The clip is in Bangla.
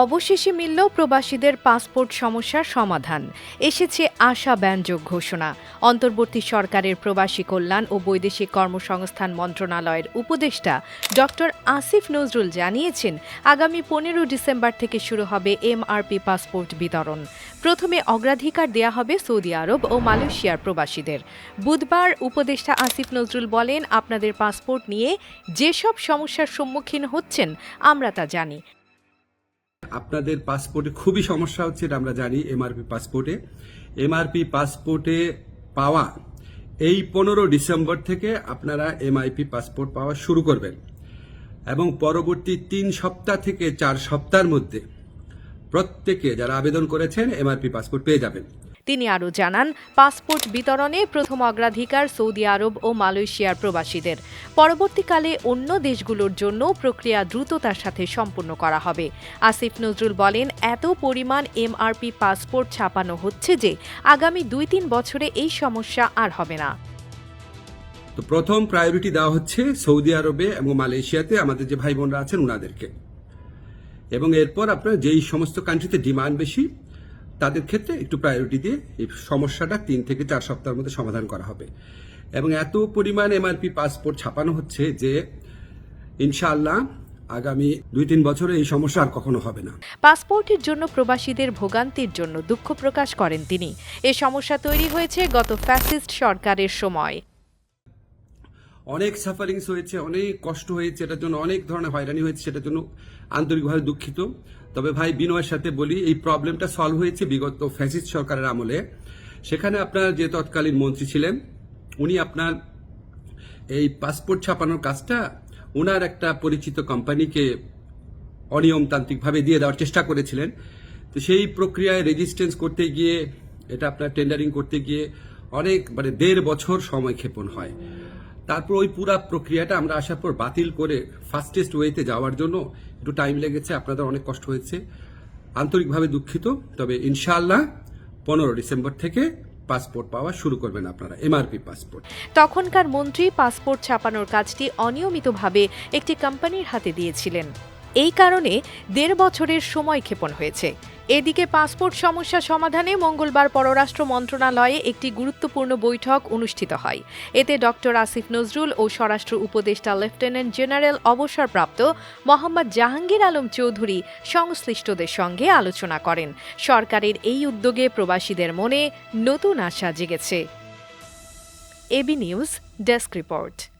অবশেষে মিলল প্রবাসীদের পাসপোর্ট সমস্যার সমাধান। এসেছে আশা ব্যঞ্জক ঘোষণা। অন্তর্বর্তী সরকারের প্রবাসী কল্যাণ ও বৈদেশিক কর্মসংস্থান মন্ত্রণালয়ের উপদেষ্টা ডক্টর আসিফ নজরুল জানিয়েছেন, আগামী পনেরো ডিসেম্বর থেকে শুরু হবে এমআরপি পাসপোর্ট বিতরণ। প্রথমে অগ্রাধিকার দেয়া হবে সৌদি আরব ও মালয়েশিয়ার প্রবাসীদের। বুধবার উপদেষ্টা আসিফ নজরুল বলেন, আপনাদের পাসপোর্ট নিয়ে যেসব সমস্যার সম্মুখীন হচ্ছেন, আমরা তা জানি। আপনাদের পাসপোর্টে খুবই সমস্যা হচ্ছে এটা আমরা জানি এমআরপি পাসপোর্টে এমআরপি পাসপোর্টে পাওয়া, এই পনেরো ডিসেম্বর থেকে আপনারা এমআইপি পাসপোর্ট পাওয়া শুরু করবেন। এবং পরবর্তী তিন সপ্তাহ থেকে চার সপ্তাহের মধ্যে প্রত্যেকে যারা আবেদন করেছেন এমআরপি পাসপোর্ট পেয়ে যাবেন। তিনি আরও জানান, পাসপোর্ট বিতরণে প্রথম অগ্রাধিকার সৌদি আরব ও মালয়েশিয়ার প্রবাসীদের। পরবর্তীকালে অন্য দেশগুলোর জন্য প্রক্রিয়া দ্রুততার সাথে সম্পন্ন করা হবে। আসিফ নজরুল বলেন, এত পরিমাণ এমআরপি পাসপোর্ট ছাপানো হচ্ছে যে আগামী দুই তিন বছরে এই সমস্যা আর হবে না। তো প্রথম প্রায়োরিটি দেওয়া হচ্ছে সৌদি আরবে এবং মালয়েশিয়াতে আমাদের যে ভাই বোনরা আছেন ওনাদেরকে এবং এরপর আপনার যেই সমস্ত কান্ট্রিতে ডিমান্ড বেশি তাদের ক্ষেত্রে একটু প্রায়োরিটি দিয়ে এই সমস্যাটা তিন থেকে চার সপ্তাহের মধ্যে সমাধান করা হবে। এবং এত পরিমাণ এমআরপি পাসপোর্ট ছাপানো হচ্ছে যে ইনশাআল্লাহ আগামী দুই তিন বছরে এই সমস্যা আর কখনো হবে না। পাসপোর্টের জন্য প্রবাসীদের ভোগান্তির জন্য দুঃখ প্রকাশ করেন তিনি। এ সমস্যা তৈরি হয়েছে গত ফ্যাসিস্ট সরকারের সময়। অনেক সাফারিংস হয়েছে, অনেক কষ্ট হয়েছে, এটার জন্য অনেক ধরনের হয়রানি হয়েছে, সেটার জন্য আন্তরিকভাবে দুঃখিত। তবে ভাই বিনয়ের সাথে বলি, এই প্রবলেমটা সলভ হয়েছে বিগত ফ্যাসিস্ট সরকারের আমলে। সেখানে আপনার যে তৎকালীন মন্ত্রী ছিলেন, উনি আপনার এই পাসপোর্ট ছাপানোর কাজটা ওনার একটা পরিচিত কোম্পানিকে অনিয়মতান্ত্রিকভাবে দিয়ে দেওয়ার চেষ্টা করেছিলেন। তো সেই প্রক্রিয়ায় রেজিস্ট্যান্স করতে গিয়ে, এটা আপনার টেন্ডারিং করতে গিয়ে অনেক মানে দেড় বছর সময় ক্ষেপণ হয়। তারপর ওই পুরা প্রক্রিয়াটা আমরা আসার পর বাতিল করে ফাস্টেস্ট ওয়েতে যাওয়ার জন্য একটু টাইম লেগেছে, আপনাদের অনেক কষ্ট হয়েছে। আন্তরিকভাবে দুঃখিত, তবে ইনশাল্লাহ পনেরো ডিসেম্বর থেকে পাসপোর্ট পাওয়া শুরু করবেন আপনারা এমআরপি পাসপোর্ট তখনকার মন্ত্রী পাসপোর্ট ছাপানোর কাজটি অনিয়মিতভাবে একটি কোম্পানির হাতে দিয়েছিলেন। এই কারণে দেড় বছরের সময় ক্ষেপণ হয়েছে। এদিকে পাসপোর্ট সমস্যা সমাধানে মঙ্গলবার পররাষ্ট্র মন্ত্রণালয়ে একটি গুরুত্বপূর্ণ বৈঠক অনুষ্ঠিত হয়। এতে ডক্টর আসিফ নজরুল ও স্বরাষ্ট্র উপদেষ্টা লেফটেন্যান্ট জেনারেল অবসরপ্রাপ্ত মোহাম্মদ জাহাঙ্গীর আলম চৌধুরী সংশ্লিষ্টদের সঙ্গে আলোচনা করেন। সরকারের এই উদ্যোগে প্রবাসীদের মনে নতুন আশা জেগেছে। AB news, desk report.